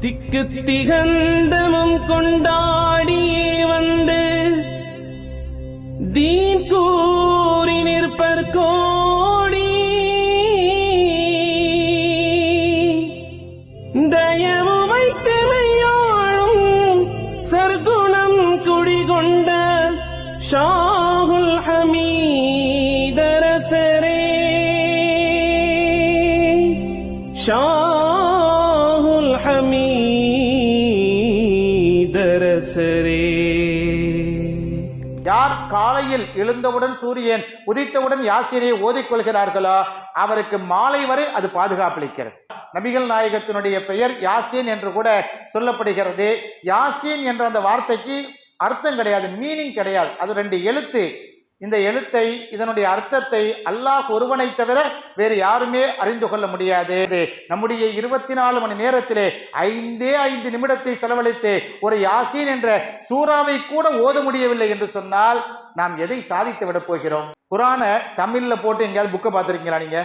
திக்கு திகந்தமும் கொண்டாடியே வந்து தீன காலையில் எழுந்தவுடன் சூரியன் உதித்தவுடன் யாசிரியை ஓதிக்கொள்கிறார்களோ அவருக்கு மாலை வரை அது பாதுகாப்பளிக்கிறது. நபிகள் நாயகத்தினுடைய பெயர் யாசீன் என்று கூட சொல்லப்படுகிறது. யாசீன் என்ற அந்த வார்த்தைக்கு அர்த்தம் கிடையாது மீனிங் கிடையாது. அது ரெண்டு எழுத்து. இந்த எழுத்தை இதனுடைய அர்த்தத்தை அல்லாஹ் ஒருவனை தவிர வேறு யாருமே அறிந்து கொள்ள முடியாது. நம்முடைய இருபத்தி நாலு மணி நேரத்திலே ஐந்தே ஐந்து நிமிடத்தை செலவழித்து ஒரு யாசீன் என்ற சூறாவை கூட ஓத முடியவில்லை என்று சொன்னால் நாம் எதை சாதித்து விட போகிறோம்? குரானை தமிழில் போட்டு எங்கேயாவது புக்கை பார்த்துருக்கீங்களா நீங்க?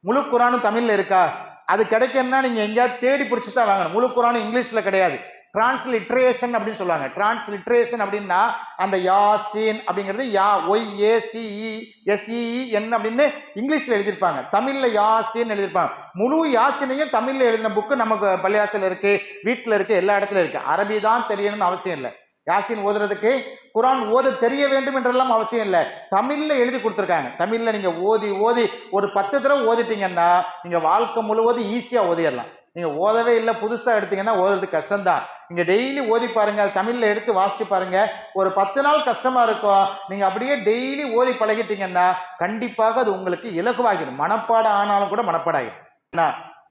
முழு குரானும் தமிழில் இருக்கா? அது கிடைக்கணும்னா நீங்க எங்கேயாவது தேடி பிடிச்சி தான் வாங்கணும். முழு குரானும் இங்கிலீஷில் கிடையாது. டிரான்ஸ்லிட்ரேஷன் அப்படின்னு சொல்லுவாங்க. டிரான்ஸ்லிட்ரேஷன் அப்படின்னா அந்த யாசின் அப்படிங்கிறது யா Y A C E S E E N அப்படின்னு இங்கிலீஷில் எழுதியிருப்பாங்க. தமிழில் யாசின்னு எழுதியிருப்பாங்க. முழு யாசினையும் தமிழில் எழுதின புக்கு நமக்கு பள்ளியாசில் இருக்குது வீட்டில் இருக்குது எல்லா இடத்துலையும் இருக்குது அரபி தான் தெரியணும்னு அவசியம் இல்லை. யாசின் ஓதுறதுக்கு குரான் ஓத தெரிய வேண்டும் என்றெல்லாம் அவசியம் இல்லை. தமிழில் எழுதி கொடுத்துருக்காங்க. தமிழில் நீங்கள் ஓதி ஓதி ஒரு பத்து தடவை ஓதிட்டீங்கன்னா நீங்கள் வாழ்க்கை முழுவதும் ஈஸியாக ஓதிடலாம். நீங்கள் ஓதவே இல்லை புதுசாக எடுத்தீங்கன்னா ஓதுறது கஷ்டம்தான். நீங்கள் டெய்லி ஓதி பாருங்கள் அது எடுத்து வாசிச்சு பாருங்கள் ஒரு பத்து நாள் கஷ்டமாக இருக்கும். நீங்கள் அப்படியே டெய்லி ஓதி பழகிட்டீங்கன்னா கண்டிப்பாக அது உங்களுக்கு இலகுவாகிடும். மனப்பாடம் ஆனாலும் கூட மனப்பாடாகிடும் என்ன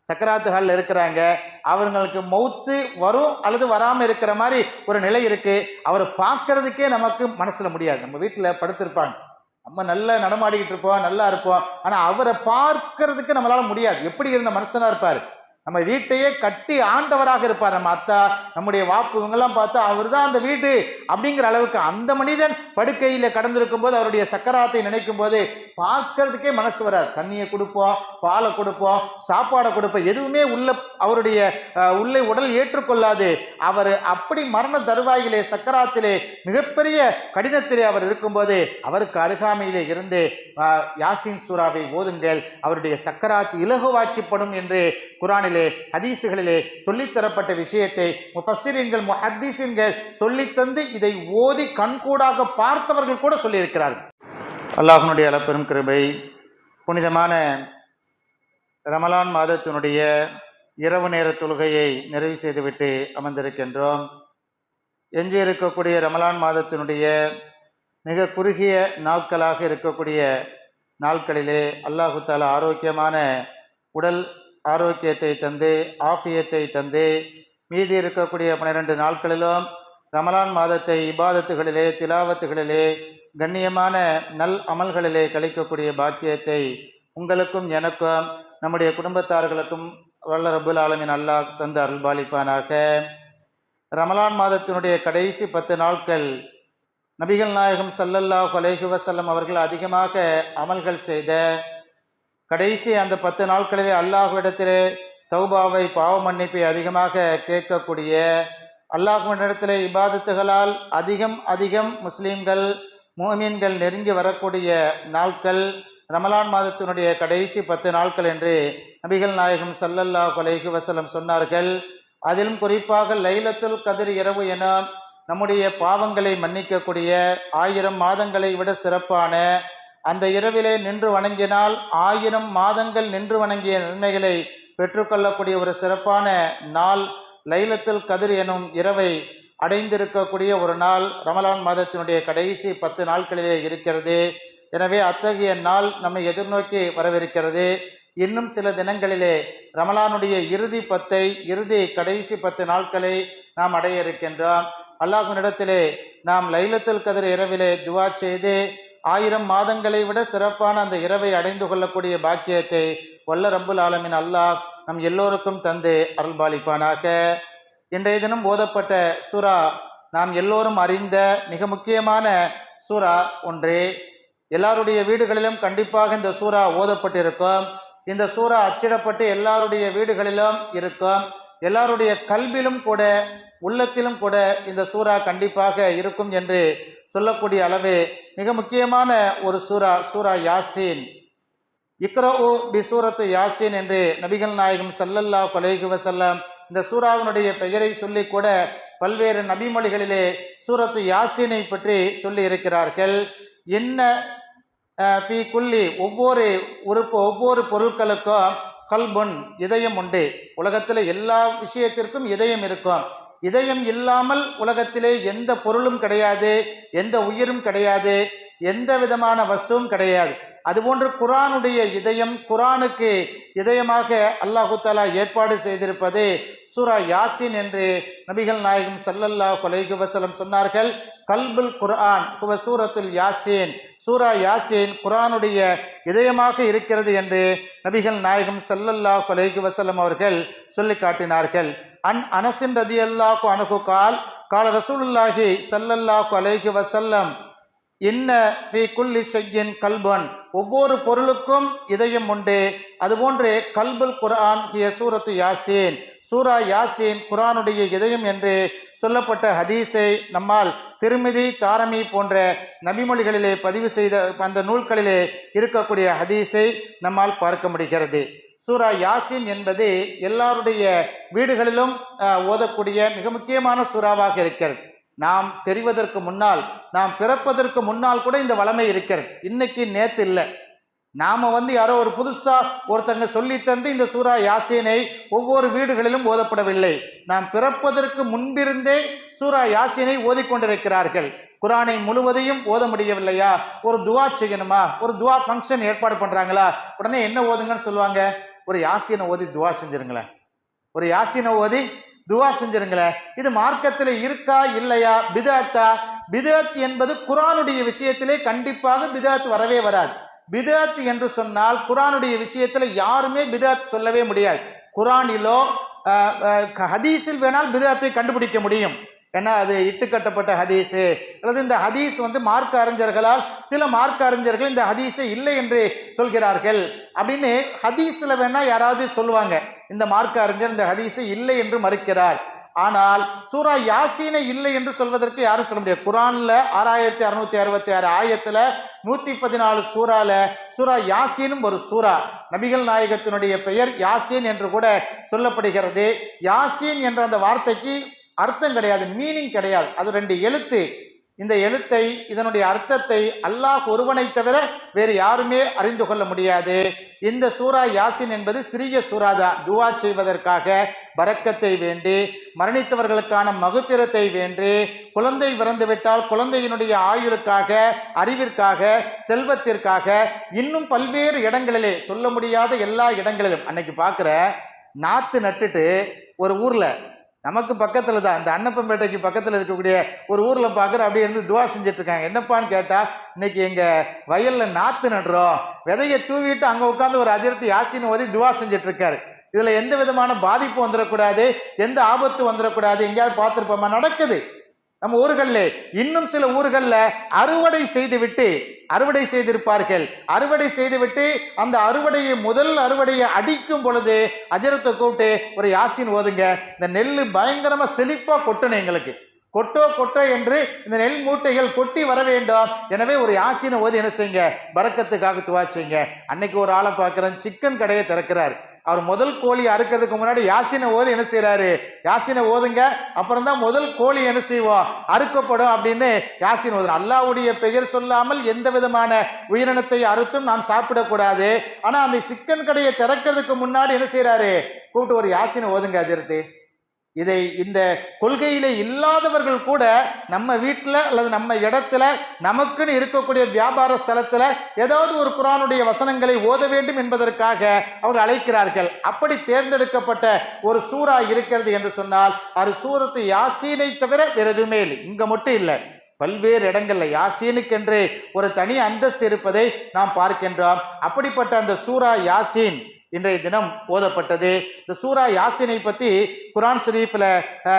சக்கராத்து ஹாலில் இருக்கிறாங்க. அவங்களுக்கு மௌத்து வரும் அல்லது வராமல் இருக்கிற மாதிரி ஒரு நிலை இருக்குது அவரை பார்க்கறதுக்கே நமக்கு மனசில் முடியாது. நம்ம வீட்டில் படுத்திருப்பாங்க. நம்ம நல்லா நடமாடிக்கிட்டு இருப்போம் நல்லா இருப்போம். ஆனால் அவரை பார்க்கறதுக்கு நம்மளால் முடியாது. எப்படி இருந்த மனுஷனாக இருப்பார்? நம்ம வீட்டையே கட்டி ஆண்டவராக இருப்பார். நம்ம அத்தா நம்முடைய வாப்பு இவங்கெல்லாம் பார்த்தா அவர் தான் அந்த வீடு அப்படிங்கிற அளவுக்கு அந்த மனிதன் படுக்கையில கடந்திருக்கும் போது அவருடைய சக்கராத்தை நினைக்கும் போது பார்க்கறதுக்கே மனசு வராது. தண்ணியை கொடுப்போம் பாலை கொடுப்போம் சாப்பாடை கொடுப்போம் எதுவுமே உள்ள அவருடைய அஹ், உள்ளே உடல் ஏற்றுக்கொள்ளாது. அவர் அப்படி மரண தருவாயிலே சக்கராத்திலே மிகப்பெரிய கடினத்திலே அவர் இருக்கும்போது அவருக்கு அருகாமையிலே இருந்து யாசின் சூராவை ஓதுங்கள் அவருடைய சக்கராத் இலகுவாக்கப்படும் என்று குரானில் குரானிலே ஹதீசுகளிலே சொல்லித்தரப்பட்ட விஷயத்தை முஃபஸ்ஸிரீன்கள் முஹத்தீசின்கள் சொல்லித்தந்து இதை ஓதி கண்கூடாக பார்த்தவர்கள் கூட சொல்லியிருக்கிறார்கள். அல்லாஹனுடைய அளப்பெரும் கிருபை புனிதமான ரமலான் மாதத்தினுடைய இரவு நேர தொழுகையை நிறைவு செய்துவிட்டு அமர்ந்திருக்கின்றோம். எஞ்சி இருக்கக்கூடிய ரமலான் மாதத்தினுடைய மிக குறுகிய நாட்களாக இருக்கக்கூடிய நாட்களிலே அல்லாஹு தாலா ஆரோக்கியமான உடல் ஆரோக்கியத்தை தந்து ஆஃபியத்தை தந்து. மீதி இருக்கக்கூடிய பன்னிரண்டு நாட்களிலும் ரமலான் மாதத்தை இபாதத்துகளிலே திலாவத்துகளிலே கண்ணியமான நல் அமல்களிலே கழிக்கக்கூடிய பாக்கியத்தை உங்களுக்கும் எனக்கும் நம்முடைய குடும்பத்தார்களுக்கும் வல்ல ரபுல் ஆலமின் அல்லாஹ் தந்து அருள்பாலிப்பானாக. ரமலான் மாதத்தினுடைய கடைசி பத்து நாட்கள் நபிகள் நாயகம் சல்லல்லாஹ் அலைஹி வசல்லம் அவர்கள் அதிகமாக அமல்கள் செய்த கடைசி அந்த பத்து நாட்களிலே அல்லாஹ்விடத்திலே தௌபாவை பாவ மன்னிப்பை அதிகமாக கேட்கக்கூடிய அல்லாஹ்விடத்திலே இபாதத்துகளால் அதிகம் அதிகம் முஸ்லீம்கள் மூமீன்கள் நெருங்கி வரக்கூடிய நாட்கள் ரமலான் மாதத்தினுடைய கடைசி பத்து நாட்கள் என்று நபிகள் நாயகம் சல்லல்லாஹ் அலைஹி வசலம் சொன்னார்கள். அதிலும் குறிப்பாக லைலத்துல் கதிர் இரவு என நம்முடைய பாவங்களை மன்னிக்கக்கூடிய ஆயிரம் மாதங்களை விட சிறப்பான அந்த இரவிலே நின்று வணங்கினால் ஆயிரம் மாதங்கள் நின்று வணங்கிய நன்மைகளை பெற்றுக்கொள்ளக்கூடிய ஒரு சிறப்பான நாள் லைலத்தில் கதிர் எனும் இரவை அடைந்திருக்கக்கூடிய ஒரு நாள் ரமலான் மாதத்தினுடைய கடைசி பத்து நாட்களிலே இருக்கிறது. எனவே அத்தகைய நாள் நம்மை எதிர்நோக்கி வரவிருக்கிறது. இன்னும் சில தினங்களிலே ரமலானுடைய இறுதி பத்தை இறுதி கடைசி பத்து நாட்களை நாம் அடைய இருக்கின்றோம். அல்லாஹ்வினிடத்திலே நாம் லைலத்தில் கதிர் இரவிலே துவா செய்து ஆயிரம் மாதங்களை விட சிறப்பான அந்த இரவை அடைந்து கொள்ளக்கூடிய பாக்கியத்தை வல்ல ரப்புல் ஆலமின் அல்லாஹ் நம் எல்லோருக்கும் தந்து அருள்பாலிப்பானாக. இன்றைய தினம் ஓதப்பட்ட சூரா நாம் எல்லோரும் அறிந்த மிக முக்கியமான சூரா ஒன்றே. எல்லாருடைய வீடுகளிலும் கண்டிப்பாக இந்த சூரா ஓதப்பட்டிருக்கும். இந்த சூரா அச்சிடப்பட்டு எல்லாருடைய வீடுகளிலும் இருக்கும். எல்லாருடைய கல்விலும் கூட உள்ளத்திலும் கூட இந்த சூரா கண்டிப்பாக இருக்கும் என்று சொல்லக்கூடிய அளவு மிக முக்கியமான ஒரு சூரா சூரா யாசீன். இக்ரோ பி சூரத்து யாசீன் என்று நபிகள் நாயகம் சல்லல்லா கொலைகு வசல்லம் இந்த சூறாவினுடைய பெயரை சொல்லி கூட பல்வேறு நபிமொழிகளிலே சூரத்து யாசீனை பற்றி சொல்லி இருக்கிறார்கள். என்ன ஃபி குல்லி ஒவ்வொரு உறுப்பு ஒவ்வொரு பொருட்களுக்கும் கல்புன் இதயம் உண்டு. உலகத்தில் எல்லா விஷயத்திற்கும் இதயம் இருக்கும். இதயம் இல்லாமல் உலகத்திலே எந்த பொருளும் கிடையாது எந்த உயிரும் கிடையாது எந்த விதமான வஸ்துவும் கிடையாது. அதுபோன்று குரானுடைய இதயம் குரானுக்கு இதயமாக அல்லாஹு தாலா ஏற்பாடு செய்திருப்பது சூரா யாசின் என்று நபிகள் நாயகம் சல்லல்லா அலைஹி வஸல்லம் சொன்னார்கள் கல்புல் குர்ஆன் குவ சூரத்துல் யாசின். சூரா யாசீன் குரானுடைய இதயமாக இருக்கிறது என்று நபிகள் நாயகம் சல்லல்லா அலைஹி வஸல்லம் அவர்கள் சொல்லி காட்டினார்கள். அன் அனசின் ரதியல்லாஹு அணுகு கால் கால ரசூலுல்லாஹி சல்லல்லாஹு அலைஹி வசல்லம் இன்ன ஃபி குல்லி செய்யின் கல்பன். ஒவ்வொரு பொருளுக்கும் இதயம் உண்டு. அதுபோன்று கல்புல் குரான் சூரத்து யாசீன். சூரா யாசீன் குரானுடைய இதயம் என்று சொல்லப்பட்ட ஹதீஸை நம்மால் திருமிதி தாரமி போன்ற நபிமொழிகளிலே பதிவு செய்த அந்த நூல்களிலே இருக்கக்கூடிய ஹதீஸை நம்மால் பார்க்க முடிகிறது. சூரா யாசின் என்பது எல்லாருடைய வீடுகளிலும் ஓதக்கூடிய மிக முக்கியமான சூறாவாக இருக்கிறது. நாம் தெரிவதற்கு முன்னால் நாம் பிறப்பதற்கு முன்னால் கூட இந்த வளமை இருக்கிறது. இன்னைக்கு நேத்து இல்லை. நாம வந்து யாரோ ஒரு புதுசா ஒருத்தங்க சொல்லி தந்து இந்த சூரா யாசீனை ஒவ்வொரு வீடுகளிலும் ஓதப்படவில்லை. நாம் பிறப்பதற்கு முன்பிருந்தே சூரா யாசீனை ஓதிக்கொண்டிருக்கிறார்கள். குரானை முழுவதையும் ஓத முடியவில்லையா? ஒரு துவா செய்யணுமா? ஒரு துவா ஃபங்க்ஷன் ஏற்பாடு பண்றாங்களா? உடனே என்ன ஓதுங்கன்னு சொல்லுவாங்க? ஒரு யாசியனை ஓதி துவா செஞ்சிருங்களேன். ஒரு யாசியனை ஓதி துவா செஞ்சிருங்களேன். இது மார்க்கத்தில் இருக்கா இல்லையா? பிதாத்தா பிதாத் என்பது குரானுடைய விஷயத்திலே கண்டிப்பாக பிதாத் வரவே வராது. பிதாத் என்று சொன்னால் குரானுடைய விஷயத்தில் யாருமே பிதாத் சொல்லவே முடியாது. குரானிலோ ஹதீஸில் வேணால் பிதாத்தை கண்டுபிடிக்க முடியும். ஏன்னா அது இட்டுக்கட்டப்பட்ட ஹதீஸு. அல்லது இந்த ஹதீஸ் வந்து மார்க் அறிஞர்களால் சில மார்க் அறிஞர்கள் இந்த ஹதீஸை இல்லை என்று சொல்கிறார்கள். அப்படின்னு ஹதீஸில் வேணால் யாராவது சொல்லுவாங்க. இந்த மார்க் அறிஞர் இந்த ஹதீஸை இல்லை என்று மறுக்கிறார். ஆனால் சூரா யாசீனை இல்லை என்று சொல்வதற்கு யாரும் சொல்ல முடியாது. குரானில் ஆறாயிரத்தி அறுநூத்தி அறுபத்தி ஆறு ஆயத்தில் நூற்றி பதினாலு சூறால சூரா யாசீனும் ஒரு சூரா. நபிகள் நாயகத்தினுடைய பெயர் யாசீன் என்று கூட சொல்லப்படுகிறது. யாசீன் என்ற அந்த வார்த்தைக்கு அர்த்தம் கிடையாது மீனிங் கிடையாது. அது ரெண்டு எழுத்து. இந்த எழுத்தை இதனுடைய அர்த்தத்தை அல்லாஹ் ஒருவனை தவிர வேறு யாருமே அறிந்து கொள்ள முடியாது. இந்த சூரா யாசின் என்பது சிறிய சூராதா துவா செய்வதற்காக பறக்கத்தை வேண்டி மரணித்தவர்களுக்கான மகுப்பிரத்தை வேண்டி குழந்தை பிறந்துவிட்டால் குழந்தையினுடைய ஆயுளுக்காக அறிவிற்காக செல்வத்திற்காக இன்னும் பல்வேறு இடங்களிலே சொல்ல முடியாத எல்லா இடங்களிலும் அன்னைக்கு பார்க்குற நாற்று நட்டுட்டு ஒரு ஊரில் நமக்கு பக்கத்தில் தான் இந்த அன்னப்பம்பேட்டைக்கு பக்கத்தில் இருக்கக்கூடிய ஒரு ஊரில் பார்க்குற அப்படியே இருந்து துவா செஞ்சிட்ருக்காங்க. என்னப்பான்னு கேட்டால் இன்னைக்கு எங்கள் வயலில் நாற்று நடுறோம். விதையை தூவிட்டு அங்கே உட்காந்து ஒரு அதிர்த்தி ஆசின்னு ஓதி துவா செஞ்சுட்டு இதில் எந்த விதமான பாதிப்பு வந்துடக்கூடாது. எந்த ஆபத்து வந்துடக்கூடாது. எங்கேயாவது பார்த்துருப்போமா? நடக்குது. நம்ம ஊர்களில் இன்னும் சில ஊர்களில் அறுவடை செய்துவிட்டு அறுவடை செய்திருப்பார்கள். அறுவடை செய்துவிட்டு அந்த அறுவடையை முதல் அறுவடையை அடிக்கும் பொழுது அஜரத்தை கூப்பிட்டு ஒரு யாசின் ஓதுங்க. இந்த நெல் பயங்கரமாக செழிப்பாக கொட்டணும் எங்களுக்கு. கொட்டோ கொட்டோ என்று இந்த நெல் மூட்டைகள் கொட்டி வர வேண்டும். எனவே ஒரு யாசினை ஓதி என்ன செய்யுங்க? பறக்கத்துக்காக துவா செய்யுங்க. அன்னைக்கு ஒரு ஆளை பார்க்குறேன். சிக்கன் கடையை திறக்கிறார். அவர் முதல் கோழி அறுக்கிறதுக்கு முன்னாடி யாசினை ஓதி என்ன செய்யறாரு யாசினை ஓதுங்க. அப்புறம் தான் முதல் கோழி என்ன செய்வோம் அறுக்கப்படும் அப்படின்னு யாசின் ஓது அல்லாவுடைய பெயர் சொல்லாமல் எந்த விதமான உயிரினத்தை அறுத்தும் நாம் சாப்பிடக்கூடாது. ஆனா அந்த சிக்கன் கடையை திறக்கிறதுக்கு முன்னாடி என்ன செய்யறாரு கூப்பிட்டு ஒரு யாசினை ஓதுங்க அஜிரத்து. இதை இந்த கொள்கையிலே இல்லாதவர்கள் கூட நம்ம வீட்டில் அல்லது நம்ம இடத்துல நமக்குன்னு இருக்கக்கூடிய வியாபார ஸ்தலத்தில் ஏதாவது ஒரு குரானுடைய வசனங்களை ஓத வேண்டும் என்பதற்காக அவர் அழைக்கிறார்கள். அப்படி தேர்ந்தெடுக்கப்பட்ட ஒரு சூறா இருக்கிறது என்று சொன்னால் அது சூரத்து யாசீனை தவிர வேற எதுவுமே இல்லை. இங்கே மட்டும் இல்லை. பல்வேறு இடங்கள்ல யாசீனுக்கென்று ஒரு தனி அந்தஸ்து இருப்பதை நாம் பார்க்கின்றோம். அப்படிப்பட்ட அந்த சூரா யாசீன் இன்றைய தினம் ஓதப்பட்டது. இந்த சூரா யாசினை பற்றி குரான் ஷரீஃபில்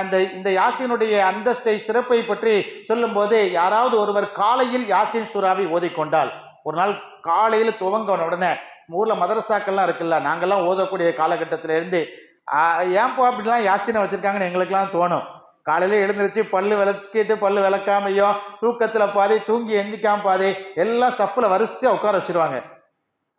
இந்த இந்த யாசினுடைய அந்தஸ்தை சிறப்பை பற்றி சொல்லும்போது யாராவது ஒருவர் காலையில் யாசின் சூறாவை ஓதிக்கொண்டால் ஒரு நாள் காலையில் துவங்கின உடனே ஊரில் மதரசாக்கள்லாம் இருக்குல்ல நாங்கள்லாம் ஓதக்கூடிய காலகட்டத்தில் இருந்து ஏன்பா அப்படிலாம் யாஸ்தினை வச்சுருக்காங்கன்னு எங்களுக்கெல்லாம் தோணும். காலையில் எழுந்திருச்சு பல்லு விளக்கிட்டு பல்லு விளக்காமையோ தூக்கத்தில் பாதி தூங்கி எந்திக்காம பாதி எல்லாம் சஃப்ல வரிசையா உட்கார வச்சிருவாங்க.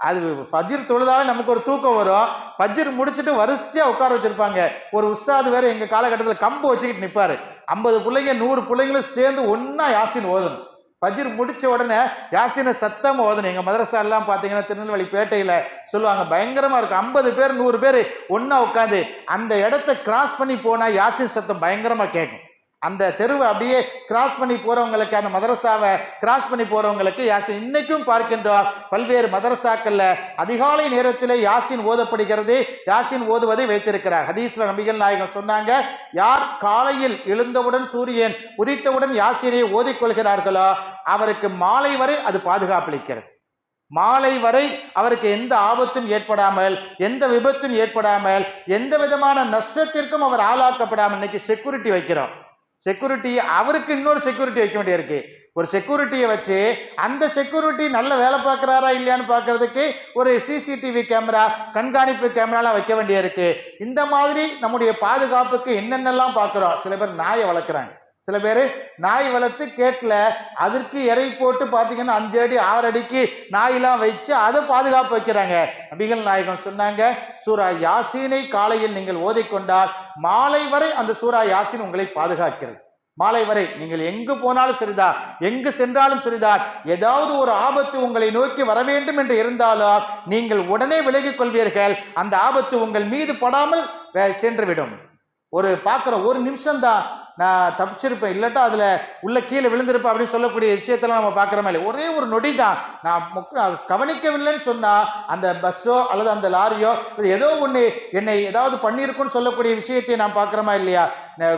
அது ஃபஜ்ர் தொழுதாலே நமக்கு ஒரு தூக்கம் வரும். ஃபஜ்ர் முடிச்சுட்டு வரிசையாக உட்கார வச்சுருப்பாங்க. ஒரு உஸ்தாது வேறு எங்கள் காலகட்டத்தில் கம்பு வச்சுக்கிட்டு நிற்பார் ஐம்பது பிள்ளைங்க நூறு பிள்ளைங்களும் சேர்ந்து ஒன்றா யாசின் ஓதணும். ஃபஜ்ர் முடித்த உடனே யாசினை சத்தம் ஓதணும். எங்கள் மதரசா எல்லாம் பாத்தீங்கன்னா திருநெல்வேலி பேட்டையில் சொல்லுவாங்க. பயங்கரமாக இருக்கும். ஐம்பது பேர் நூறு பேர் ஒன்றா உட்காந்து அந்த இடத்த கிராஸ் பண்ணி போனால் யாசின் சத்தம் பயங்கரமாக கேட்கும். அந்த தெருவை அப்படியே கிராஸ் பண்ணி போகிறவங்களுக்கு அந்த மதரசாவை கிராஸ் பண்ணி போகிறவங்களுக்கு யாசின் இன்னைக்கும் பார்க்கின்றோம் பல்வேறு மதரசாக்களில் அதிகாலை நேரத்தில் யாசின் ஓதப்படுகிறது யாசின் ஓதுவதை வைத்திருக்கிறார். ஹதீஸ்ல நபிகள் நாயகம் சொன்னாங்க யார் காலையில் எழுந்தவுடன் சூரியன் உதித்தவுடன் யாசினை ஓதிக்கொள்கிறார்களோ அவருக்கு மாலை வரை அது பாதுகாப்பளிக்கிறது. மாலை வரை அவருக்கு எந்த ஆபத்தும் ஏற்படாமல் எந்த விபத்தும் ஏற்படாமல் எந்த விதமான நஷ்டத்திற்கும் அவர் ஆளாக்கப்படாமல் இன்னைக்கு செக்யூரிட்டி வைக்கிறோம். செக்யூரிட்டி அவருக்கு இன்னொரு செக்யூரிட்டி வைக்க வேண்டியிருக்கு. ஒரு செக்யூரிட்டியை வச்சு அந்த செக்யூரிட்டி நல்ல வேலை பார்க்குறாரா இல்லையான்னு பார்க்கறதுக்கு ஒரு சிசிடிவி கேமரா கண்காணிப்பு கேமராலாம் வைக்க வேண்டியிருக்கு. இந்த மாதிரி நம்முடைய பாதுகாப்புக்கு என்னென்னலாம் பார்க்குறோம்? சில பேர் நாயை வளர்க்குறாங்க. சில பேர் நாய் வளர்த்து கேட்டில் அதற்கு இறை போட்டு பார்த்தீங்கன்னா அஞ்சு அடி ஆறு அடிக்கு நாயெல்லாம் வச்சு அதை பாதுகாப்பு வைக்கிறாங்க. நபிகள் நாயகம் சொன்னாங்க சூரா யாசீனை காலையில் நீங்கள் ஓதிக்கொண்டால் மாலை வரை அந்த சூரா யாசின் உங்களை பாதுகாக்கிறது. மாலை வரை நீங்கள் எங்கு போனாலும் சரிதான் எங்கு சென்றாலும் சரிதான் ஏதாவது ஒரு ஆபத்து உங்களை நோக்கி வர வேண்டும் என்று இருந்தாலும் நீங்கள் உடனே விலகிக் கொள்வீர்கள். அந்த ஆபத்து உங்கள் மீது படாமல் சென்றுவிடும். ஒரு பார்க்குற ஒரு நிமிஷம் தான் நான் தப்பிச்சிருப்பேன். இல்லாட்டா அதில் உள்ள கீழே விழுந்திருப்பேன் அப்படின்னு சொல்லக்கூடிய விஷயத்தெல்லாம் நம்ம பார்க்குறோமே இல்லை ஒரே ஒரு நொடி தான் நான் முக்க- கவனிக்கவில்லைன்னு சொன்னால் அந்த பஸ்ஸோ அல்லது அந்த லாரியோ அல்லது ஏதோ ஒன்று என்னை ஏதாவது பண்ணியிருக்குன்னு சொல்லக்கூடிய விஷயத்தை நான் பார்க்குறோமா இல்லையா?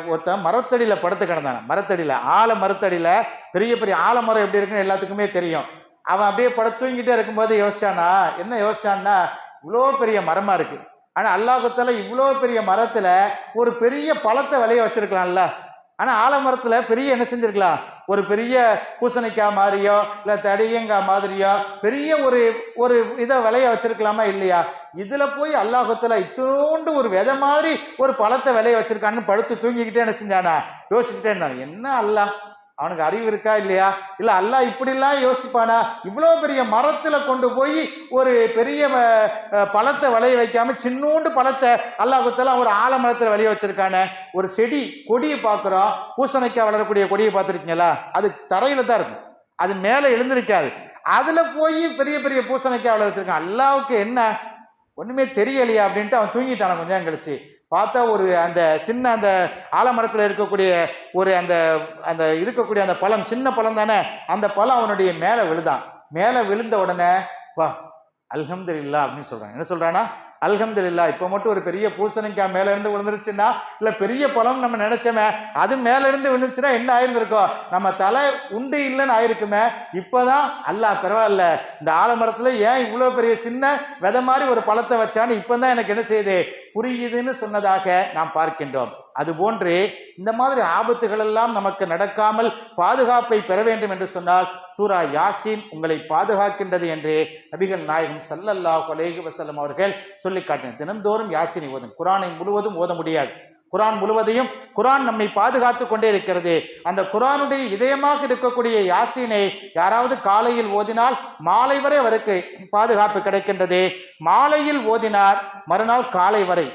ஒருத்தன் மரத்தடியில் படுத்து கிடந்தானே. மரத்தடியில் ஆழ மரத்தடியில் பெரிய பெரிய ஆலமரம் எப்படி இருக்குன்னு எல்லாத்துக்குமே தெரியும். அவன் அப்படியே பட தூங்கிட்டே இருக்கும்போது யோசிச்சானா என்ன யோசிச்சான்னா இவ்வளோ பெரிய மரமாக இருக்குது ஆனால் அல்லாஹத்தில் இவ்வளோ பெரிய மரத்தில் ஒரு பெரிய பழத்தை விளைய வச்சிருக்கலாம்ல. ஆனால் ஆலமரத்தில் பெரிய என்ன செஞ்சிருக்கலாம் ஒரு பெரிய பூசணிக்காய் மாதிரியோ இல்லை தடியங்காய் மாதிரியோ பெரிய ஒரு ஒரு இதை விளைய வச்சிருக்கலாமா இல்லையா? இதில் போய் அல்லாஹத்தில் இத்தோண்டு ஒரு விதை மாதிரி ஒரு பழத்தை விளைய வச்சிருக்கான்னு படுத்து தூங்கிக்கிட்டே என்ன செஞ்சானா? யோசிச்சுட்டே இருந்தான். என்ன அல்லாஹ்? அவனுக்கு அறிவு இருக்கா இல்லையா? இல்ல அல்லா இப்படிலாம் யோசிப்பானா? இவ்வளோ பெரிய மரத்துல கொண்டு போய் ஒரு பெரிய பழத்தை விளைய வைக்காம சின்னூண்டு பழத்தை அல்லாஹுத்தால ஒரு ஆலமரத்தில் விளைய வச்சிருக்கானே. ஒரு செடி கொடியை பார்க்குறோம். பூசணிக்காய் வளரக்கூடிய கொடியை பார்த்துருக்கீங்களா? அது தரையில தான் இருக்கும். அது மேலே எழுந்திருக்காது. அதுல போய் பெரிய பெரிய பூசணிக்காய் வளர வச்சிருக்கான். அல்லாவுக்கு என்ன? ஒண்ணுமே தெரியலையா அப்படின்ட்டு அவன் தூங்கிட்டான கொஞ்சம் கழிச்சு. பார்த்தா ஒரு அந்த சின்ன அந்த ஆலமரத்தில் இருக்கக்கூடிய ஒரு அந்த அந்த இருக்கக்கூடிய அந்த பழம் சின்ன பழம் தானே? அந்த பழம் அவனுடைய மேலே விழுதான். மேலே விழுந்த உடனே வா அல்ஹம்துல்லா அப்படின்னு சொல்கிறான் என்ன சொல்கிறான்னா அல்ஹம்துல்லா இப்போ மட்டும் ஒரு பெரிய பூசணிக்காய் மேலேருந்து விழுந்துருச்சுன்னா இல்லை பெரிய பழம் நம்ம நினைச்சோமே அது மேலேருந்து விழுந்துச்சுன்னா என்ன ஆயிருந்திருக்கோம் நம்ம தலை உண்டு இல்லைன்னு ஆயிருக்குமே இப்பதான் அல்லா பரவாயில்ல இந்த ஆலமரத்தில் ஏன் இவ்வளோ பெரிய சின்ன விதை மாதிரி ஒரு பழத்தை வச்சான்னு இப்பதான் எனக்கு என்ன செய்யுது? புரியுதுன்னு சொன்னதாக நாம் பார்க்கின்றோம். அதுபோன்று இந்த மாதிரி ஆபத்துகளெல்லாம் நமக்கு நடக்காமல் பாதுகாப்பை பெற வேண்டும் என்று சொன்னால் சூரா யாசீன் உங்களை பாதுகாக்கின்றது என்று நபிகள் நாயகம் சல்லல்லா கொலேஹி வஸல்லம் அவர்கள் சொல்லி காட்டினர். தினந்தோறும் யாசினை ஓதும். குரானை முழுவதும் ஓத முடியாது. குரான் முழுவதையும் குரான் நம்மை பாதுகாத்து கொண்டே இருக்கிறது. அந்த குரானுடைய இதயமாக இருக்கக்கூடிய யாசீனை யாராவது காலையில் ஓதினால் மாலை வரை அவருக்கு பாதுகாப்பு கிடைக்கின்றது. மாலையில் ஓதினார் மறுநாள் காலை வரை.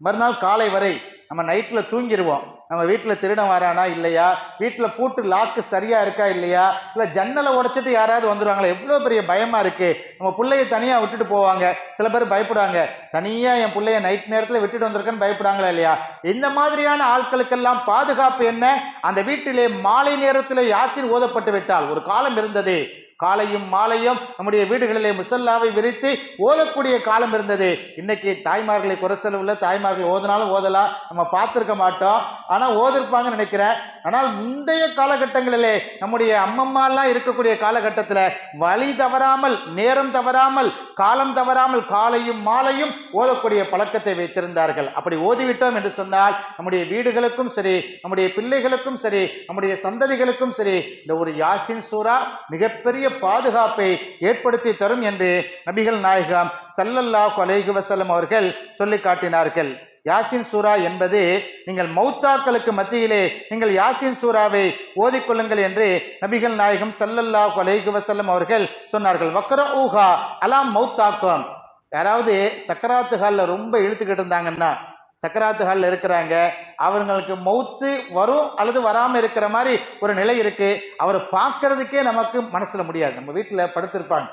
மறுநாள் காலை வரை. நம்ம நைட்டில் தூங்கிடுவோம் நம்ம வீட்டில் திருடம் வரானா இல்லையா? வீட்டில் பூட்டு லாக்கு சரியாக இருக்கா இல்லையா? இல்லை ஜன்னலை உடைச்சிட்டு யாராவது வந்துடுவாங்களா எவ்வளோ பெரிய பயமாக இருக்குது நம்ம பிள்ளைய தனியாக விட்டுட்டு போவாங்க. சில பேர் பயப்படுவாங்க. தனியாக என் பிள்ளைய நைட் நேரத்தில் விட்டுட்டு வந்திருக்கேன்னு பயப்படாங்களா இல்லையா? இந்த மாதிரியான ஆட்களுக்கெல்லாம் பாதுகாப்பு என்ன? அந்த வீட்டிலே மாலை நேரத்தில் யாசிர் ஓதப்பட்டு விட்டால் ஒரு காலம் இருந்தது. காலையும் மாலையும் நம்முடைய வீடுகளிலே முசல்லாவை விரித்து ஓதக்கூடிய காலம் இருந்தது. இன்னைக்கு தாய்மார்களை குறை சொல்ல தாய்மார்கள் ஓதினாலும் ஓதலாம் நம்ம பார்த்துருக்க மாட்டோம். ஆனால் ஓதிருப்பாங்கன்னு நினைக்கிறேன். ஆனால் முந்தைய காலகட்டங்களிலே நம்முடைய அம்மம்மாலாம் இருக்கக்கூடிய காலகட்டத்தில் வழி தவறாமல் நேரம் தவறாமல் காலம் தவறாமல் காலையும் மாலையும் ஓதக்கூடிய பழக்கத்தை வைத்திருந்தார்கள். அப்படி ஓதிவிட்டோம் என்று சொன்னால் நம்முடைய வீடுகளுக்கும் சரி நம்முடைய பிள்ளைகளுக்கும் சரி நம்முடைய சந்ததிகளுக்கும் சரி இந்த ஒரு யாசின் சூரா மிகப்பெரிய பாதுகாப்பை ஏற்படுத்தி தரும் என்று நபிகள் நாயகம் ஸல்லல்லாஹு அலைஹி வசலம் அவர்கள் சொல்லி காட்டினார்கள். யாசின் சூரா என்பது நீங்கள் மௌத்தாக்களுக்கு மத்தியிலே நீங்கள் யாசின் சூராவை ஓதிக்கொள்ளுங்கள் என்று நபிகள் நாயகம் ஸல்லல்லாஹு அலைஹி வஸல்லம் அவர்கள் சொன்னார்கள். வக்ர ஊஹா அலாம் மௌத்தாக்கம். யாராவது சக்கராத்துகாலில் ரொம்ப இழுத்துக்கிட்டு இருந்தாங்கன்னா சக்கராத்து ஹாலில் இருக்கிறாங்க. அவங்களுக்கு மௌத்து வரும் அல்லது வராமல் இருக்கிற மாதிரி ஒரு நிலை இருக்குது அவரை பார்க்கறதுக்கே நமக்கு மனசில் முடியாது. நம்ம வீட்டில் படுத்திருப்பாங்க.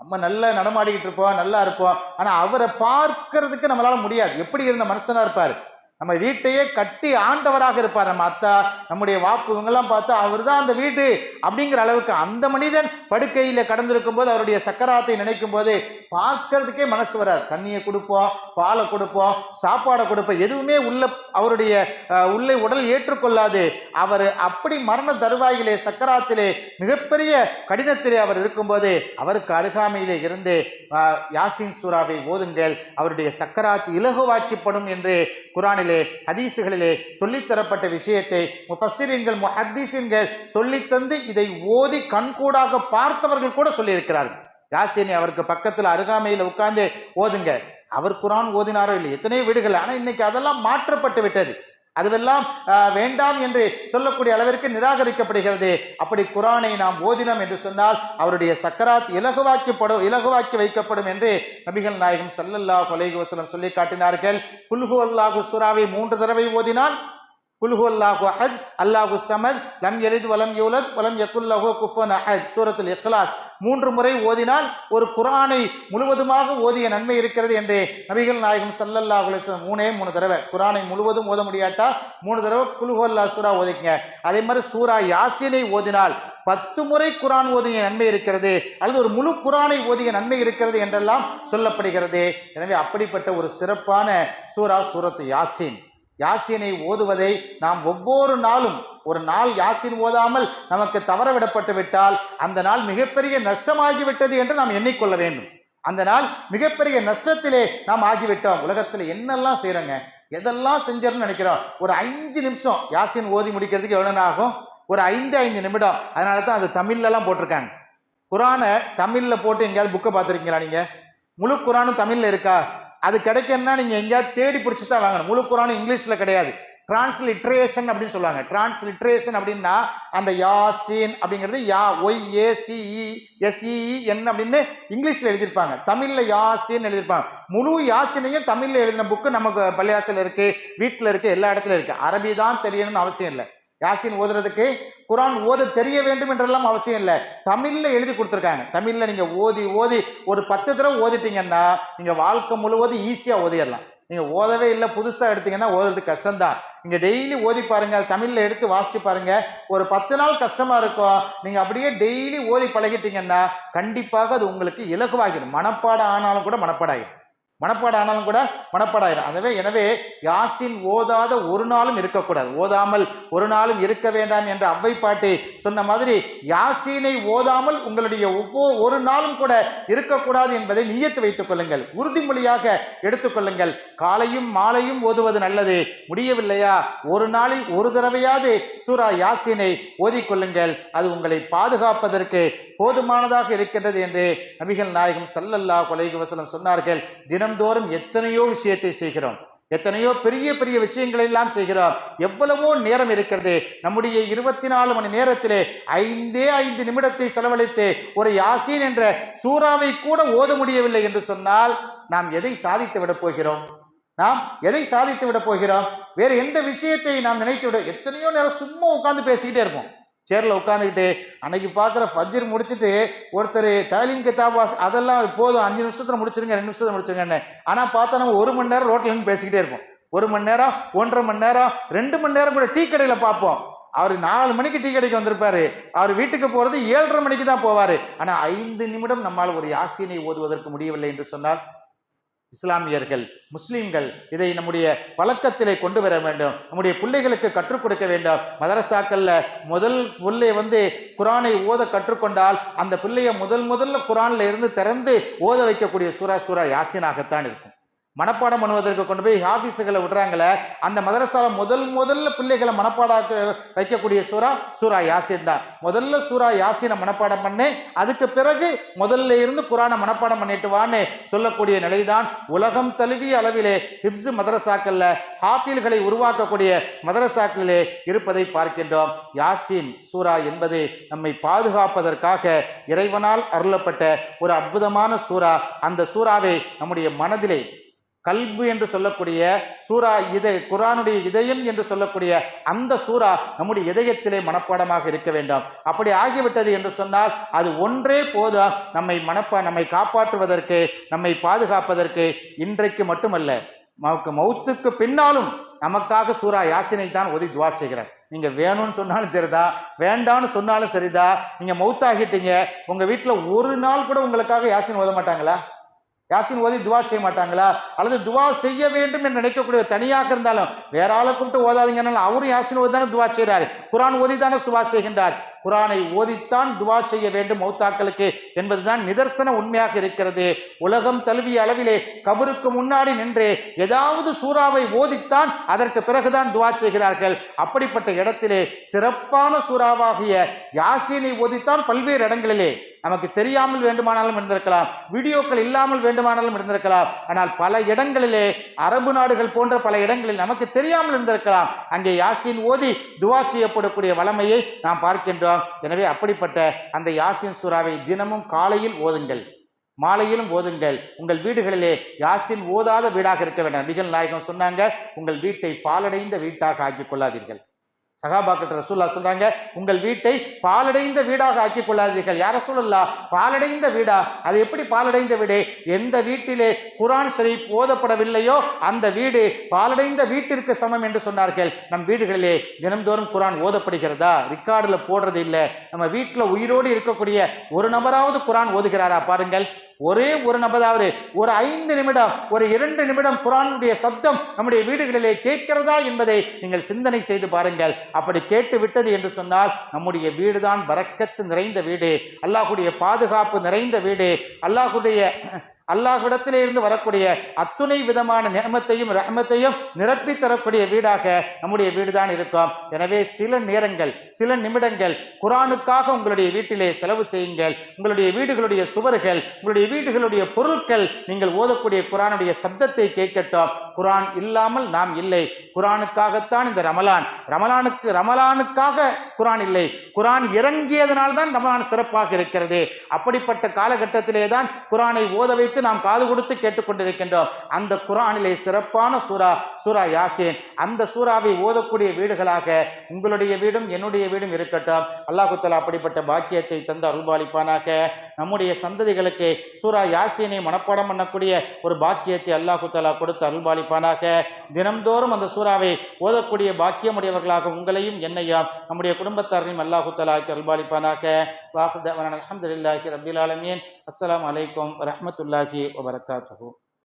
நம்ம நல்லா நடமாடிக்கிட்டு இருப்போம் நல்லா இருப்போம். ஆனால் அவரை பார்க்கறதுக்கு நம்மளால் முடியாது. எப்படி இருந்த மனுஷனாக இருப்பார்? நம்ம வீட்டையே கட்டி ஆண்டவராக இருப்பார். நம்ம அத்தா நம்முடைய வாப்பு இவங்கெல்லாம் பார்த்தா அவர் தான் அந்த வீடு அப்படிங்கிற அளவுக்கு அந்த மனிதன் படுக்கையில் கடந்திருக்கும் போது அவருடைய சக்கராத்தை நினைக்கும் போது பார்க்கறதுக்கே மனசு வராது. தண்ணியை கொடுப்போம் பாலை கொடுப்போம் சாப்பாடை கொடுப்போம் எதுவுமே உள்ள அவருடைய உள்ளே உடல் ஏற்றுக்கொள்ளாது. அவர் அப்படி மரண தருவாயிலே சக்கராத்திலே மிகப்பெரிய கடினத்திலே அவர் இருக்கும்போது அவருக்கு அருகாமையிலே இருந்து யாசின் சூராவை ஓதுங்கள் அவருடைய சக்கராத் இலகுவாக்கப்படும் என்று குரானில் ஹதீசுகளிலே சொல்லித்தரப்பட்ட விஷயத்தை முஃபஸ்ஸிரீன்கள் முஹத்தீசின்கள் சொல்லித்தந்து இதை ஓதி கண்கூடாக பார்த்தவர்கள் கூட சொல்லியிருக்கிறார்கள். யாசினி அவருக்கு பக்கத்துல அருகாமையில் உட்கார்ந்து ஓதுங்க. அவர் குரான் ஓதினாரோ இல்லை எத்தனையோ வீடுகள் ஆனா இன்னைக்கு அதெல்லாம் மாற்றப்பட்டு விட்டது. அதுவெல்லாம் வேண்டாம் என்று சொல்லக்கூடிய அளவிற்கு நிராகரிக்கப்படுகிறது. அப்படி குரானை நாம் ஓதினோம் என்று சொன்னால் அவருடைய சக்கராத் இலகுவாக்கப்படும் இலகுவாக்கி வைக்கப்படும் என்று நபிகள் நாயகம் சல்லல்லாஹ் அலைஹி வசலம் சொல்லி காட்டினார்கள். குல்ஹு அல்லாஹு சூராவை மூன்று தடவை ஓதினால் குல்ஹு அல்லாஹு அஹத் அல்லாஹு சமத் லம் எலித் வலம் யூலத் வலம் யகுல்லஹு குஃபன் அஹத் சூரத்துல் இக்லாஸ் மூன்று முறை ஓதினால் ஒரு குரானை முழுவதுமாக ஓதிய நன்மை இருக்கிறது என்று நபிகள் நாயகம் ஸல்லல்லாஹு மூணே மூணு தடவை. குரானை முழுவதும் ஓத முடியாட்டா? மூணு தடவை குல்ஹு சூரா ஓதிக்கங்க. அதே மாதிரி சூரா யாசீனை ஓதினால் பத்து முறை குரான் ஓதிய நன்மை இருக்கிறது. அல்லது ஒரு முழு குரானை ஓதிய நன்மை இருக்கிறது என்றெல்லாம் சொல்லப்படுகிறது. எனவே அப்படிப்பட்ட ஒரு சிறப்பான சூரா சூரத்து யாசின். யாசீனை ஓதுவதை நாம் ஒவ்வொரு நாளும் ஒரு நாள் யாசின் ஓதாமல் நமக்கு தவற விடப்பட்டு விட்டால் அந்த நாள் மிகப்பெரிய நஷ்டமாகிவிட்டது என்று நாம் எண்ணிக்கொள்ள வேண்டும். அந்த நாள் மிகப்பெரிய நஷ்டத்திலே நாம் ஆகிவிட்டோம். உலகத்தில் என்னெல்லாம் செய்கிறோங்க எதெல்லாம் செஞ்சோம்னு நினைக்கிறோம்? ஒரு அஞ்சு நிமிஷம் யாசின் ஓதி முடிக்கிறதுக்கு எவ்வளோ நேரம் ஆகும்? ஒரு ஐந்து ஐந்து நிமிடம். அதனால தான் அது தமிழ்லலாம் போட்டிருக்காங்க. குரானை தமிழில் போட்டு எங்கேயாவது புக்கை பார்த்துருக்கீங்களா நீங்கள் முழு குரானும் தமிழில் இருக்கா? அது கிடைக்கணும்னா நீங்கள் எங்கேயாவது தேடி பிடிச்சி தான் வாங்கணும். முழு குரானும் இங்கிலீஷில் கிடையாது. டிரான்ஸ்லிட்ரேஷன் அப்படின்னு சொல்லுவாங்க. டிரான்ஸ்லிட்ரேஷன் அப்படின்னா அந்த யாசின் அப்படிங்கிறது யா Y A C E S E E N அப்படின்னு இங்கிலீஷில் எழுதியிருப்பாங்க. தமிழில் யாசின்னு எழுதியிருப்பாங்க. முழு யாசினையும் தமிழில் எழுதின புக்கு நமக்கு பள்ளியாசில் இருக்குது வீட்டில் இருக்குது எல்லா இடத்துலையும் இருக்குது அரபி தான் தெரியணும்னு அவசியம் இல்லை. யாசின் ஓதுறதுக்கு குரான் ஓத தெரிய வேண்டும் என்றெல்லாம் அவசியம் இல்லை. தமிழில் எழுதி கொடுத்துருக்காங்க. தமிழில் நீங்கள் ஓதி ஓதி ஒரு பத்து தடவை ஓதிட்டீங்கன்னா நீங்கள் வாழ்க்கை முழுவதும் ஈஸியாக ஓதிடலாம். நீங்கள் ஓதவே இல்லை புதுசாக எடுத்தீங்கன்னா ஓதுறது கஷ்டம்தான். நீங்கள் டெய்லி ஓதி பாருங்கள் தமிழில் எடுத்து வாசிச்சு பாருங்கள் ஒரு பத்து நாள் கஷ்டமாக இருக்கும் நீங்கள் அப்படியே டெய்லி ஓதி பழகிட்டீங்கன்னா கண்டிப்பாக அது உங்களுக்கு இலகுவாகிடும். மனப்பாடம் ஆனாலும் கூட மனப்பாடாகிடும் மனப்பாடம் ஆனாலும் கூட மனப்பாடாயிரும். அதுவே எனவே யாசின் ஓதாத ஒரு நாளும் இருக்கக்கூடாது. ஓதாமல் ஒரு நாளும் இருக்க வேண்டாம் என்ற அவ்வை பாட்டி சொன்ன மாதிரி யாசீனை ஓதாமல் உங்களுடைய ஒவ்வொரு ஒரு நாளும் கூட இருக்கக்கூடாது என்பதை நியத்து வைத்துக் கொள்ளுங்கள். உறுதிமொழியாக எடுத்துக்கொள்ளுங்கள் காலையும் மாலையும் ஓதுவது நல்லது. முடியவில்லையா? ஒரு நாளில் ஒரு தடவையாவது சூரா யாசீனை ஓதிக்கொள்ளுங்கள் அது உங்களை பாதுகாப்பதற்கு போதுமானதாக இருக்கின்றது என்று நபிகள் நாயகம் சல்லல்லா அலைஹி வஸல்லம் சொன்னார்கள். தினம்தோறும் எத்தனையோ விஷயத்தை செய்கிறோம். எத்தனையோ பெரிய பெரிய விஷயங்களை எல்லாம் செய்கிறோம். எவ்வளவோ நேரம் இருக்கிறது. நம்முடைய இருபத்தி நாலு மணி நேரத்திலே ஐந்தே ஐந்து நிமிடத்தை செலவழித்து ஒரு யாசீன் என்ற சூறாவை கூட ஓத முடியவில்லை என்று சொன்னால் நாம் எதை சாதித்து விட போகிறோம்? நாம் எதை சாதித்து விட போகிறோம்? வேறு எந்த விஷயத்தை நாம் நினைத்து விட எத்தனையோ நேரம் சும்மா உட்கார்ந்து பேசிக்கிட்டே இருப்போம். சேரில் உட்காந்துக்கிட்டு அன்னைக்கு பார்க்குற ஃபஜ்ஜர் முடிச்சுட்டு ஒருத்தர் தாலீம் கிதாபாஸ் அதெல்லாம் போதும் அஞ்சு நிமிஷத்தில் முடிச்சிருங்க ரெண்டு நிமிஷத்தில் முடிச்சிருங்கன்னு. ஆனால் பார்த்தா நம்ம ஒரு மணி நேரம் ரோட்டில் நின்று பேசிக்கிட்டே இருப்போம். ஒரு மணி நேரம் ஒன்றரை மணி நேரம் ரெண்டு மணி நேரம் கூட டீ கடையில் பார்ப்போம். அவர் நாலு மணிக்கு டீ கடைக்கு வந்திருப்பாரு. அவர் வீட்டுக்கு போகிறது ஏழரை மணிக்கு தான் போவார். ஆனால் ஐந்து நிமிடம் நம்மால் ஒரு யாசினை ஓதுவதற்கு முடியவில்லை என்று சொன்னால் இஸ்லாமியர்கள் முஸ்லிம்கள் இதை நம்முடைய பழக்கத்திலே கொண்டு வர வேண்டும். நம்முடைய பிள்ளைகளுக்கு கற்றுக் கொடுக்க வேண்டும். மதரசாக்கள்ல முதல் பிள்ளை வந்து குரானை ஓத கற்றுக்கொண்டால் அந்த பிள்ளைய முதல் முதல்ல குரான்ல இருந்து திறந்து ஓத வைக்கக்கூடிய சூரா சூரா யாசினாகத்தான் இருக்கும். மனப்பாடம் பண்ணுவதற்கு கொண்டு போய் ஆபீஸுகளை விடுறாங்களே அந்த மதரசால முதல் முதல்ல பிள்ளைகளை மனப்பாடாக்க வைக்கக்கூடிய சூறா சூரா யாசின் தான். முதல்ல சூரா யாசினை மனப்பாடம் பண்ணு அதுக்கு பிறகு முதல்ல இருந்து குரானை மனப்பாடம் பண்ணிட்டு வான்னு சொல்லக்கூடிய நிலைதான் உலகம் தழுவிய அளவிலே ஹிப்ஸு மதரசாக்கள்ல ஹாஃபில்களை உருவாக்கக்கூடிய மதரசாக்களிலே இருப்பதை பார்க்கின்றோம். யாசின் சூரா என்பது நம்மை பாதுகாப்பதற்காக இறைவனால் அருளப்பட்ட ஒரு அற்புதமான சூரா அந்த சூறாவை நம்முடைய மனதிலே கல்பு என்று சொல்லக்கூடிய சூரா இதை குரானுடைய இதயம் என்று சொல்லக்கூடிய அந்த சூரா நம்முடைய இதயத்திலே மனப்பாடமாக இருக்க வேண்டும். அப்படி ஆகிவிட்டது என்று சொன்னால் அது ஒன்றே போதும். நம்மை மனப்பா நம்மை காப்பாற்றுவதற்கு நம்மை பாதுகாப்பதற்கு இன்றைக்கு மட்டுமல்ல நமக்கு மௌத்துக்கு பின்னாலும் நமக்காக சூரா யாசினை தான் ஒதி துவா செய்கிறார் நீங்கள் வேணும்னு சொன்னாலும் சரிதா வேண்டாம்னு சொன்னாலும் சரிதா நீங்கள் மௌத்தாகிட்டீங்க உங்கள் வீட்டில் ஒரு நாள் கூட உங்களுக்காக யாசின் ஓத மாட்டாங்களா? யாசின் ஓதி துவா செய்ய மாட்டாங்களா? அல்லது துவா செய்ய வேண்டும் என்று நினைக்கக்கூடிய தனியாக இருந்தாலும் வேற ஆளை கூப்பிட்டு ஓதாதீங்கனாலும் அவரும் யாசின் ஓதி தானே துவா செய்கிறார் குரான் ஓதி தானே துவா செய்கின்றார். குரானை ஓதித்தான் துவா செய்ய வேண்டும் மௌத்தாக்களுக்கு என்பதுதான் நிதர்சன உண்மையாக இருக்கிறது. உலகம் தழுவிய அளவிலே கபருக்கு முன்னாடி நின்று ஏதாவது சூறாவை ஓதித்தான் அதற்கு பிறகுதான் துவா செய்கிறார்கள். அப்படிப்பட்ட இடத்திலே சிறப்பான சூறாவாகிய யாசினை ஓதித்தான் பல்வேறு இடங்களிலே நமக்கு தெரியாமல் வேண்டுமானாலும் இருந்திருக்கலாம். வீடியோக்கள் இல்லாமல் வேண்டுமானாலும் இருந்திருக்கலாம். ஆனால் பல இடங்களிலே அரபு நாடுகள் போன்ற பல இடங்களில் நமக்கு தெரியாமல் இருந்திருக்கலாம். அங்கே யாசின் ஓதி துவா செய்யப்படக்கூடிய வளமையை நாம் பார்க்கின்றோம். எனவே அப்படிப்பட்ட அந்த யாசின் சுறாவை தினமும் காலையில் ஓதுங்கள். மாலையிலும் ஓதுங்கள். உங்கள் வீடுகளிலே யாசின் ஓதாத வீடாக இருக்க வேண்டாம். நிகழ் நாயகம் சொன்னாங்க உங்கள் வீட்டை பாலடைந்த வீட்டாக ஆக்கிக் கொள்ளாதீர்கள். சகாபாக்கிட்ட ரசூல்லா சொல்றாங்க உங்கள் வீட்டை பாலடைந்த வீடாக ஆக்கிக் கொள்ளாதீர்கள் யார சொல்லலா பாலடைந்த வீடா? அது எப்படி பாலடைந்த வீடு? எந்த வீட்டிலே குரான் ஷரீப் ஓதப்படவில்லையோ அந்த வீடு பாலடைந்த வீட்டிற்கு சமம் என்று சொன்னார்கள். நம் வீடுகளிலே தினம்தோறும் குரான் ஓதப்படுகிறதா? ரிக்கார்டில் போடுறது இல்லை. நம்ம வீட்டில் உயிரோடு இருக்கக்கூடிய ஒரு நபராவது குரான் ஓதுகிறாரா? பாருங்கள். ஒரே ஒரு நபராவது ஒரு ஐந்து நிமிடம் ஒரு இரண்டு நிமிடம் குரானுடைய சப்தம் நம்முடைய வீடுகளிலே கேட்கிறதா என்பதை நீங்கள் சிந்தனை செய்து பாருங்கள். அப்படி கேட்டு விட்டது என்று சொன்னால் நம்முடைய வீடுதான் வரக்கத்து நிறைந்த வீடு அல்லாஹுடைய பாதுகாப்பு நிறைந்த வீடு அல்லாஹுடைய அல்லாஹ்விடத்திலே இருந்து வரக்கூடிய அத்துணை விதமான நியமத்தையும் ரஹமத்தையும் நிரப்பி தரக்கூடிய வீடாக நம்முடைய வீடுதான் இருக்கும். எனவே சில நேரங்கள் சில நிமிடங்கள் குரானுக்காக உங்களுடைய வீட்டிலே செலவு செய்யுங்கள். உங்களுடைய வீடுகளுடைய சுவர்கள் உங்களுடைய வீடுகளுடைய பொருட்கள் நீங்கள் ஓதக்கூடிய குரானுடைய சப்தத்தை கேட்கட்டும். குரான் இல்லாமல் நாம் இல்லை. குரானுக்காகத்தான் இந்த ரமலான். ரமலானுக்கு ரமலானுக்காக குரான் இல்லை. குரான் இறங்கியதனால் தான் ரமலான் சிறப்பாக இருக்கிறது. அப்படிப்பட்ட காலகட்டத்திலே தான் குரானை ஓத வைத்து நாம் காது கொடுத்து கேட்டுக்கொண்டிருக்கின்றோம். அந்த குரானிலே சிறப்பான சூரா சூரா யாசேன். அந்த சூறாவை ஓதக்கூடிய வீடுகளாக உங்களுடைய வீடும் என்னுடைய வீடும் இருக்கட்டும். அல்லாஹு அப்படிப்பட்ட பாக்கியத்தை தந்து அருள்பாலிப்பானாக நம்முடைய சந்ததிகளுக்கு சூரா யாசினை மனப்பாடம் பண்ணக்கூடிய ஒரு பாக்கியத்தை அல்லாஹு தலா கொடுத்து அருள்பாலிப்பானாக தினம்தோறும் அந்த சூறாவை ஓதக்கூடிய பாக்கியமுடையவர்களாக உங்களையும் என்னையும் நம்முடைய குடும்பத்தாரையும் அல்லாஹு தலாக்கு அருள்பாலிப்பானாக வாஹுதவன் அல்ஹம்துலில்லாஹி ரபில் ஆலமீன். அஸ்லாம் அலைக்கும் வரமத்துல்லாஹி வபர்காத்து